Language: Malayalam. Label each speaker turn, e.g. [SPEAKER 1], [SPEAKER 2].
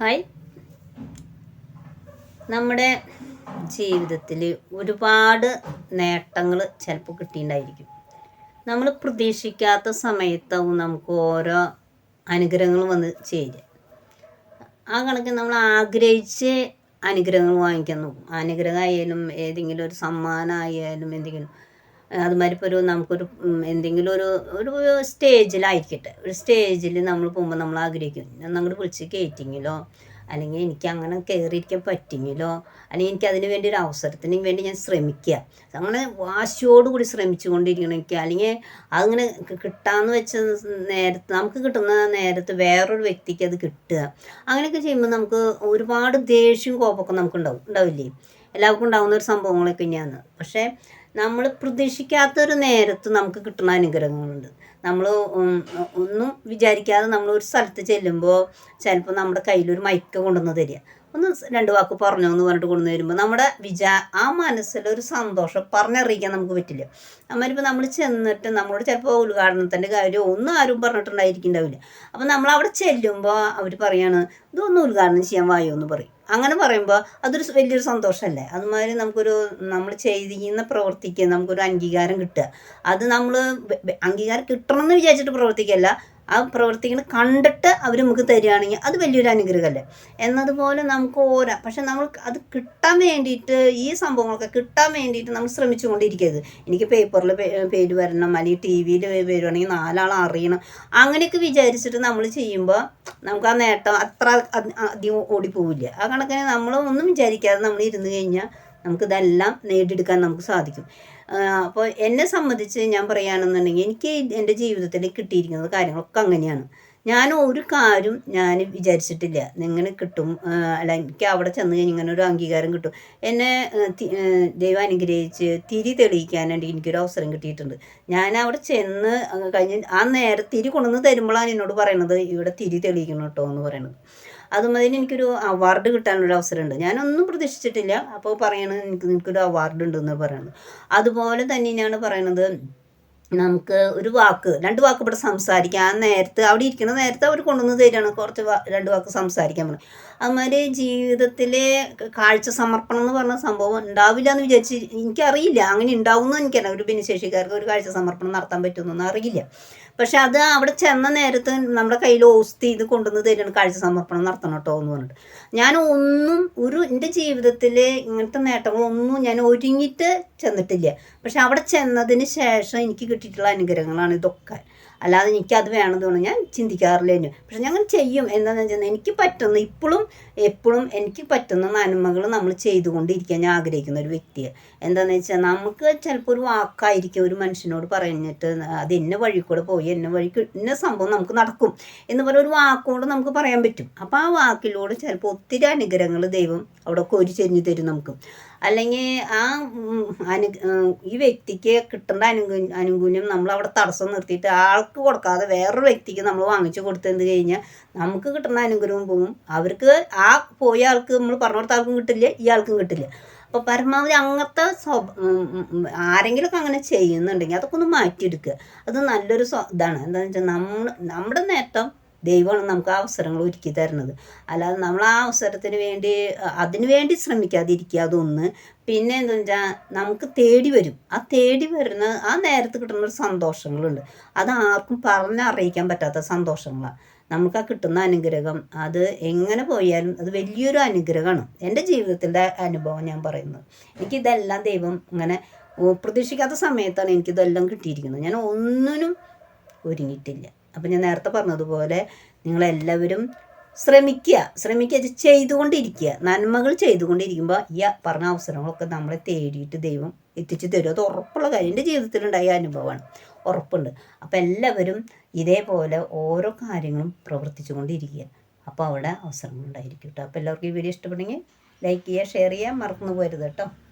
[SPEAKER 1] ഹായ്. നമ്മുടെ ജീവിതത്തിൽ ഒരുപാട് നേട്ടങ്ങൾ ചിലപ്പോൾ കിട്ടിയിട്ടുണ്ടായിരിക്കും. നമ്മൾ പ്രതീക്ഷിക്കാത്ത സമയത്താവും നമുക്ക് ഓരോ അനുഗ്രഹങ്ങൾ വന്ന് ചേരുക. ആ കണക്ക് നമ്മൾ ആഗ്രഹിച്ച് അനുഗ്രഹങ്ങൾ വാങ്ങിക്കാൻ നോക്കും. അനുഗ്രഹമായാലും ഏതെങ്കിലും ഒരു സമ്മാനമായാലും എന്തെങ്കിലും അതുമാതിരി ഇപ്പോൾ ഒരു നമുക്കൊരു എന്തെങ്കിലും ഒരു ഒരു സ്റ്റേജിലായിരിക്കട്ടെ. ഒരു സ്റ്റേജിൽ നമ്മൾ പോകുമ്പോൾ നമ്മൾ ആഗ്രഹിക്കും ഞാൻ അങ്ങോട്ട് വിളിച്ച് കയറ്റിങ്ങിലോ അല്ലെങ്കിൽ എനിക്ക് അങ്ങനെ കയറിയിരിക്കാൻ പറ്റിങ്ങിലോ അല്ലെങ്കിൽ എനിക്ക് അതിന് വേണ്ടി ഒരു അവസരത്തിന് വേണ്ടി ഞാൻ ശ്രമിക്കുക. അങ്ങനെ വാശിയോടുകൂടി ശ്രമിച്ചുകൊണ്ടിരിക്കണം എനിക്ക് അല്ലെങ്കിൽ അതങ്ങനെ കിട്ടാമെന്ന് വെച്ച നേരത്ത് നമുക്ക് കിട്ടുന്ന നേരത്ത് വേറൊരു വ്യക്തിക്ക് അത് കിട്ടുക. അങ്ങനെയൊക്കെ ചെയ്യുമ്പോൾ നമുക്ക് ഒരുപാട് ദേഷ്യവും കോപമൊക്കെ നമുക്ക് ഉണ്ടാവും ഉണ്ടാവില്ലേ? എല്ലാവർക്കും ഉണ്ടാകുന്ന ഒരു സംഭവങ്ങളൊക്കെ തന്നെയാണ്. പക്ഷേ നമ്മൾ പ്രതീക്ഷിക്കാത്തൊരു നേരത്ത് നമുക്ക് കിട്ടുന്ന അനുഗ്രഹങ്ങളുണ്ട്. നമ്മൾ ഒന്നും വിചാരിക്കാതെ നമ്മൾ ഒരു സ്ഥലത്ത് ചെല്ലുമ്പോൾ ചിലപ്പോൾ നമ്മുടെ കയ്യിലൊരു മൈക്ക് കൊണ്ടുവന്ന് തരിക. ഒന്ന് രണ്ട് വാക്ക് പറഞ്ഞു എന്ന് പറഞ്ഞിട്ട് കൊണ്ടു വരുമ്പോൾ നമ്മുടെ വിചാ ആ മനസ്സിലൊരു സന്തോഷം പറഞ്ഞറിയിക്കാൻ നമുക്ക് പറ്റില്ല. അമ്മരിപ്പോൾ നമ്മൾ ചെന്നിട്ട് നമ്മളോട് ചിലപ്പോൾ ഉദ്ഘാടനത്തിന്റെ കാര്യം ഒന്നും ആരും പറഞ്ഞിട്ടുണ്ടായിരിക്കുന്നുണ്ടാവില്ല അപ്പം നമ്മൾ അവിടെ ചെല്ലുമ്പോൾ അവർ പറയാണ് ഇതൊന്നും ഉദ്ഘാടനം ചെയ്യാൻ വായോ എന്ന് പറയും. അങ്ങനെ പറയുമ്പോൾ അതൊരു വലിയൊരു സന്തോഷമല്ലേ അതുമാതിരി നമുക്കൊരു നമ്മൾ ചെയ്തിരിക്കുന്ന പ്രവർത്തിക്ക് നമുക്കൊരു അംഗീകാരം കിട്ടുക. അത് നമ്മൾ അംഗീകാരം കിട്ടണം എന്ന് വിചാരിച്ചിട്ട് പ്രവർത്തിക്കല്ല. ആ പ്രവർത്തിക്കുന്നത് കണ്ടിട്ട് അവർ നമുക്ക് തരികയാണെങ്കിൽ അത് വലിയൊരു അനുഗ്രഹമല്ലേ? എന്നതുപോലെ നമുക്ക് ഓരോ പക്ഷെ നമ്മൾ അത് കിട്ടാൻ വേണ്ടിയിട്ട് ഈ സംഭവങ്ങളൊക്കെ കിട്ടാൻ വേണ്ടിയിട്ട് നമ്മൾ ശ്രമിച്ചുകൊണ്ടിരിക്കരുത്. എനിക്ക് പേപ്പറിൽ പേര് വരണം അല്ലെങ്കിൽ ടി വിയിൽ വരുവാണെങ്കിൽ നാലാൾ അറിയണം. അങ്ങനെയൊക്കെ വിചാരിച്ചിട്ട് നമ്മൾ ചെയ്യുമ്പോൾ നമുക്ക് ആ നേട്ടം അത്ര അധി- അധികം ഓടിപ്പോവില്ല. ആ കണക്കിന് നമ്മൾ ഒന്നും വിചാരിക്കാതെ നമ്മൾ ഇരുന്ന് കഴിഞ്ഞാൽ നമുക്കിതെല്ലാം നേടിയെടുക്കാൻ നമുക്ക് സാധിക്കും. അപ്പോൾ എന്നെ സംബന്ധിച്ച് ഞാൻ പറയുകയാണെന്നുണ്ടെങ്കിൽ എനിക്ക് എന്റെ ജീവിതത്തിൽ കിട്ടിയിരിക്കുന്നത് കാര്യങ്ങളൊക്കെ അങ്ങനെയാണ്. ഞാൻ ഒരു കാര്യം ഞാൻ വിചാരിച്ചിട്ടില്ല. ഇങ്ങനെ കിട്ടും അല്ല എനിക്ക് അവിടെ ചെന്ന് കഴിഞ്ഞ് ഇങ്ങനെ ഒരു അംഗീകാരം കിട്ടും. എന്നെ ദൈവം അനുഗ്രഹിച്ച് തിരി തെളിയിക്കാൻ വേണ്ടി എനിക്കൊരു അവസരം കിട്ടിയിട്ടുണ്ട്. ഞാൻ അവിടെ ചെന്ന് കഴിഞ്ഞ് ആ നേരെ തിരി കൊണ്ടുവന്ന് തരുമ്പോഴാണ് എന്നോട് പറയണത് ഇവിടെ തിരി തെളിയിക്കണം കേട്ടോ എന്ന് പറയണത്. അതുമാതിരി എനിക്കൊരു അവാർഡ് കിട്ടാനൊരു അവസരമുണ്ട്. ഞാനൊന്നും പ്രതീക്ഷിച്ചിട്ടില്ല. അപ്പോൾ പറയണത് എനിക്ക് നിനക്കൊരു അവാർഡ് ഉണ്ടെന്ന് പറയുന്നത് അതുപോലെ തന്നെയാണ് പറയണത് നമുക്ക് ഒരു വാക്ക് രണ്ട് വാക്ക് ഇവിടെ സംസാരിക്കാം. ആ നേരത്ത് അവിടെ ഇരിക്കുന്ന നേരത്തെ അവർ കൊണ്ടുവന്ന് തരികയാണ്. കുറച്ച് രണ്ട് വാക്ക് സംസാരിക്കാൻ പറഞ്ഞു അതുമാതിരി ജീവിതത്തിലെ കാഴ്ച സമർപ്പണം എന്ന് പറഞ്ഞ സംഭവം ഉണ്ടാവില്ല എന്ന് വിചാരിച്ച് എനിക്കറിയില്ല. അങ്ങനെ ഉണ്ടാവുമെന്ന് എനിക്കറിയാം ഒരു ഭിന്നശേഷിക്കാർക്ക് ഒരു കാഴ്ച സമർപ്പണം നടത്താൻ പറ്റുമെന്നൊന്നും അറിയില്ല. പക്ഷെ അത് അവിടെ ചെന്ന നേരത്ത് നമ്മുടെ കയ്യിൽ ഓസ്തി ഇത് കൊണ്ടുവന്ന് തരുന്ന കാഴ്ച സമർപ്പണം നടത്തണം കേട്ടോ എന്ന് പറഞ്ഞിട്ട്. ഞാൻ ഒന്നും ഒരു എന്റെ ജീവിതത്തിൽ ഇങ്ങനത്തെ നേട്ടങ്ങളൊന്നും ഞാൻ ഒരുങ്ങിയിട്ട് ചെന്നിട്ടില്ല. പക്ഷെ അവിടെ ചെന്നതിന് ശേഷം എനിക്ക് കിട്ടിയിട്ടുള്ള അനുഗ്രഹങ്ങളാണ് ഇതൊക്കെ. അല്ലാതെ എനിക്കത് വേണമെന്ന് ഞാൻ ചിന്തിക്കാറില്ല ഇനി. പക്ഷെ ഞങ്ങൾ ചെയ്യും. എന്താണെന്ന് വെച്ചാൽ എനിക്ക് പറ്റുന്ന ഇപ്പോഴും എപ്പോഴും എനിക്ക് പറ്റുന്ന നന്മകൾ നമ്മൾ ചെയ്തുകൊണ്ടിരിക്കാൻ ഞാൻ ആഗ്രഹിക്കുന്ന ഒരു വ്യക്തിയാണ്. എന്താണെന്ന് വെച്ചാൽ നമുക്ക് ചിലപ്പോൾ ഒരു വാക്കായിരിക്കും ഒരു മനുഷ്യനോട് പറഞ്ഞിട്ട് അത് എന്നെ വഴി കൂടെ പോയി എന്നെ വഴി ഇന്ന സംഭവം നമുക്ക് നടക്കും എന്ന് പറഞ്ഞ ഒരു വാക്കോട് നമുക്ക് പറയാൻ പറ്റും. അപ്പോൾ ആ വാക്കിലൂടെ ചിലപ്പോൾ ഒത്തിരി അനുഗ്രഹങ്ങൾ ദൈവം അവിടെ കോരി ചെരിഞ്ഞു തരും നമുക്ക്. അല്ലെങ്കിൽ ആ അനു ഈ വ്യക്തിക്ക് കിട്ടേണ്ട അനുകു അനുകൂല്യം നമ്മൾ അവിടെ തടസ്സം നിർത്തിയിട്ട് ആൾക്ക് കൊടുക്കാതെ വേറൊരു വ്യക്തിക്ക് നമ്മൾ വാങ്ങിച്ചു കൊടുത്തെന്ന് കഴിഞ്ഞാൽ നമുക്ക് കിട്ടുന്ന അനുഗ്രഹം പോകും അവർക്ക് ആ പോയ ആൾക്ക് നമ്മൾ പറഞ്ഞു കൊടുത്ത ആൾക്കും കിട്ടില്ല ഇയാൾക്കും കിട്ടില്ല. അപ്പോൾ പരമാവധി അങ്ങനത്തെ സ്വഭ ആരെങ്കിലുമൊക്കെ അങ്ങനെ ചെയ്യുന്നുണ്ടെങ്കിൽ അതൊക്കെ ഒന്ന് മാറ്റിയെടുക്കുക. അത് നല്ലൊരു സ്വ- ഇതാണ്. എന്താണെന്ന് വെച്ചാൽ നമ്മൾ നമ്മുടെ നേട്ടം ദൈവമാണ് നമുക്ക് അവസരങ്ങൾ ഒരുക്കി തരുന്നത്. അല്ലാതെ നമ്മൾ ആ അവസരത്തിന് വേണ്ടി അതിനു വേണ്ടി ശ്രമിക്കാതിരിക്കുക അതൊന്ന്. പിന്നെ എന്താ വെച്ചാൽ നമുക്ക് തേടി വരും. ആ തേടി വരുന്ന ആ നേരത്ത് കിട്ടുന്ന ഒരു സന്തോഷങ്ങളുണ്ട്. അത് ആർക്കും പറഞ്ഞറിയിക്കാൻ പറ്റാത്ത സന്തോഷങ്ങളാണ് നമുക്ക് ആ കിട്ടുന്ന അനുഗ്രഹം അത് എങ്ങനെ പോയാലും അത് വലിയൊരു അനുഗ്രഹമാണ്. എന്റെ ജീവിതത്തിന്റെ അനുഭവം ഞാൻ പറയുന്നത്. എനിക്കിതെല്ലാം ദൈവം ഇങ്ങനെ പ്രതീക്ഷിക്കാത്ത സമയത്താണ് എനിക്കിതെല്ലാം കിട്ടിയിരിക്കുന്നത്. ഞാൻ ഒന്നിനും ഒരുങ്ങിയിട്ടില്ല. അപ്പം ഞാൻ നേരത്തെ പറഞ്ഞതുപോലെ നിങ്ങളെല്ലാവരും ശ്രമിക്കുക. ശ്രമിക്കുക ചെയ്തുകൊണ്ടിരിക്കുക. നന്മകൾ ചെയ്തുകൊണ്ടിരിക്കുമ്പോൾ ഈ പറഞ്ഞ അവസരങ്ങളൊക്കെ നമ്മളെ തേടിയിട്ട് ദൈവം എത്തിച്ചു തരും. അത് ഉറപ്പുള്ള കാര്യം. എന്റെ ജീവിതത്തിലുണ്ടായ അനുഭവമാണ്. ഉറപ്പുണ്ട്. അപ്പോൾ എല്ലാവരും ഇതേപോലെ ഓരോ കാര്യങ്ങളും പ്രവർത്തിച്ചു കൊണ്ടിരിക്കുക അപ്പോൾ അവിടെ അവസരങ്ങളുണ്ടായിരിക്കും കേട്ടോ. അപ്പോൾ എല്ലാവർക്കും ഈ വീഡിയോ ഇഷ്ടപ്പെടുമെങ്കിൽ ലൈക്ക് ചെയ്യുക ഷെയർ ചെയ്യുക മറന്നു പോരുത് കേട്ടോ.